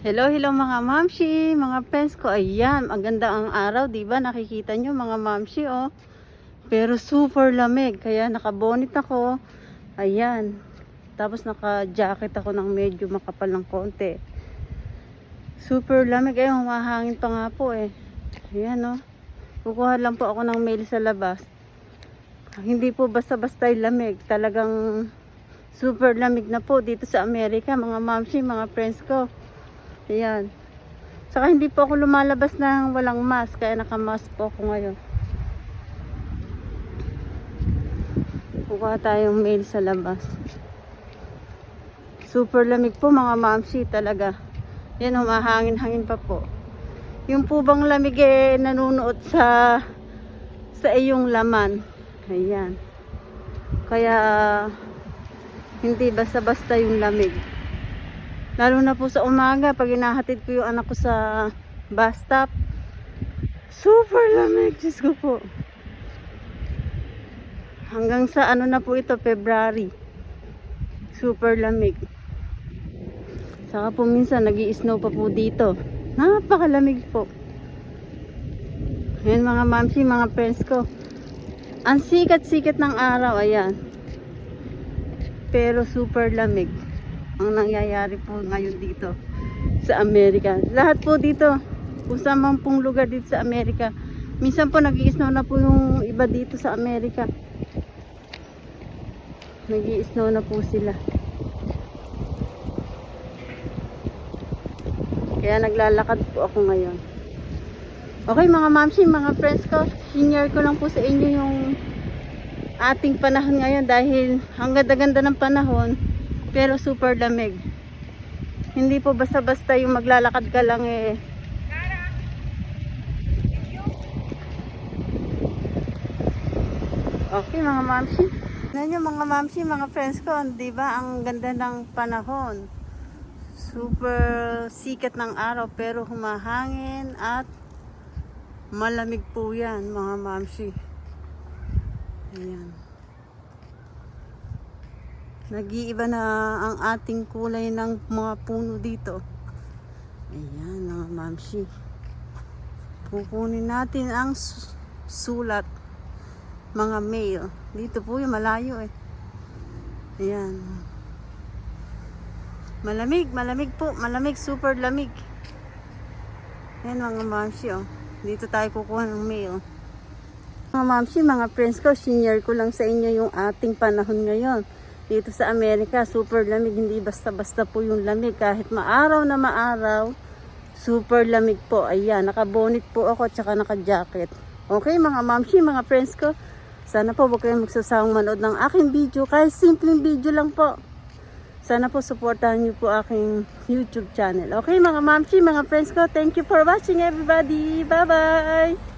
Hello, hello mga mamshi, mga friends ko. Ayan, ang ganda ang araw, di ba? Nakikita nyo mga mamshi, oh. Pero super lamig, kaya nakabonit ako. Ayan. Tapos naka-jacket ako ng medyo makapal ng konti. Super lamig. Ayun, humahangin pa nga po eh. Ayan, oh. Kukuha lang po ako ng mail sa labas. Hindi po basta-basta lamig. Talagang super lamig na po dito sa Amerika, mga mamshi, mga friends ko. Ayan. Saka hindi po ako lumalabas ng walang mask, kaya naka-mask po ako ngayon. Kukuha tayong mail sa labas. Super lamig po mga mamsi talaga. Yan, humahangin-hangin pa po. Yung po bang lamig eh, nanunuot sa sa iyong laman. Ayan. Kaya hindi basta-basta yung lamig. Lalo na po sa umaga, pag inahatid ko yung anak ko sa bus stop. Super lamig, Diyos ko po. Hanggang sa ano na po ito, February. Super lamig. Saka po minsan, nag snow pa po dito. Napakalamig po. Ayan mga mamsi, mga friends ko. Ang sikat-sikat ng araw, ayan. Pero super lamig ang nangyayari po ngayon dito sa Amerika. Lahat po dito, kung saan man pong lugar dito sa Amerika. Minsan po nag snow na po yung iba dito sa Amerika. nag snow na po sila. Kaya naglalakad po ako ngayon. Okay mga mamsi, mga friends ko, senior ko lang po sa inyo yung ating panahon ngayon dahil ang ganda-ganda ng panahon pero super lamig. Hindi po basta-basta yung maglalakad ka lang eh. Okay mga mamsi. Yung mga mamsi, mga friends ko, di ba? Ang ganda ng panahon. Super sikat ng araw pero humahangin at malamig po yan mga mamsi. Ayan. Nag-iiba na ang ating kulay ng mga puno dito. Ayan, mga mamsi. Kukunin natin ang su- sulat. Mga mail. Dito po yung malayo eh. Ayan. Malamig, malamig po. Malamig, super lamig. Ayan mga mamsi oh. Dito tayo kukuha ng mail. Mga mamsi, mga friends ko, senior ko lang sa inyo yung ating panahon ngayon dito sa Amerika, super lamig. Hindi basta-basta po yung lamig. Kahit maaraw na maaraw, super lamig po. Ayan, nakabonit po ako at saka naka-jacket. Okay, mga mamshi, mga friends ko. Sana po huwag kayong magsasawang manood ng aking video. Kahit simpleng video lang po. Sana po supportahan niyo po aking YouTube channel. Okay, mga mamshi, mga friends ko. Thank you for watching everybody. Bye-bye!